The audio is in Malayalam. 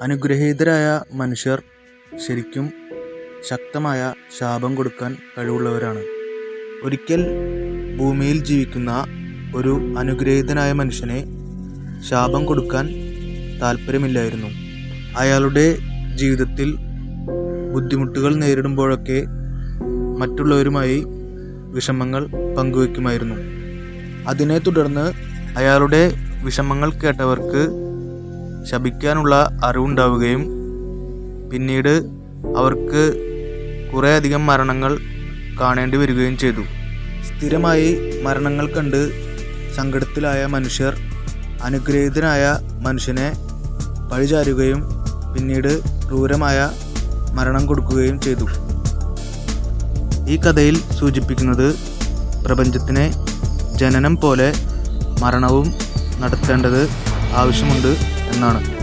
അനുഗ്രഹീതരായ മനുഷ്യർ ശരിക്കും ശക്തമായ ശാപം കൊടുക്കാൻ കഴിവുള്ളവരാണ്. ഒരിക്കൽ ഭൂമിയിൽ ജീവിക്കുന്ന ഒരു അനുഗ്രഹീതനായ മനുഷ്യനെ ശാപം കൊടുക്കാൻ താല്പര്യമില്ലായിരുന്നു അയാളുടെ ജീവിതത്തിൽ ബുദ്ധിമുട്ടുകൾ നേരിടുമ്പോഴൊക്കെ മറ്റുള്ളവരുമായി വിഷമങ്ങൾ പങ്കുവെക്കുമായിരുന്നു അതിനെ തുടർന്ന് അയാളുടെ വിഷമങ്ങൾ കേട്ടവർക്ക് ശപിക്കാനുള്ള അറിവുണ്ടാവുകയും പിന്നീട് അവർക്ക് കുറേയധികം മരണങ്ങൾ കാണേണ്ടി വരികയും ചെയ്തു. സ്ഥിരമായി മരണങ്ങൾ കണ്ട് സങ്കടത്തിലായ മനുഷ്യർ അനുഗ്രഹീതനായ മനുഷ്യനെ പഴിചാരുകയും പിന്നീട് ക്രൂരമായ മരണം കൊടുക്കുകയും ചെയ്തു. ഈ കഥയിൽ സൂചിപ്പിക്കുന്നത് പ്രപഞ്ചത്തിനെ ജനനം പോലെ മരണവും നടത്തേണ്ടത് ആവശ്യമുണ്ട്. എന്നാണ്.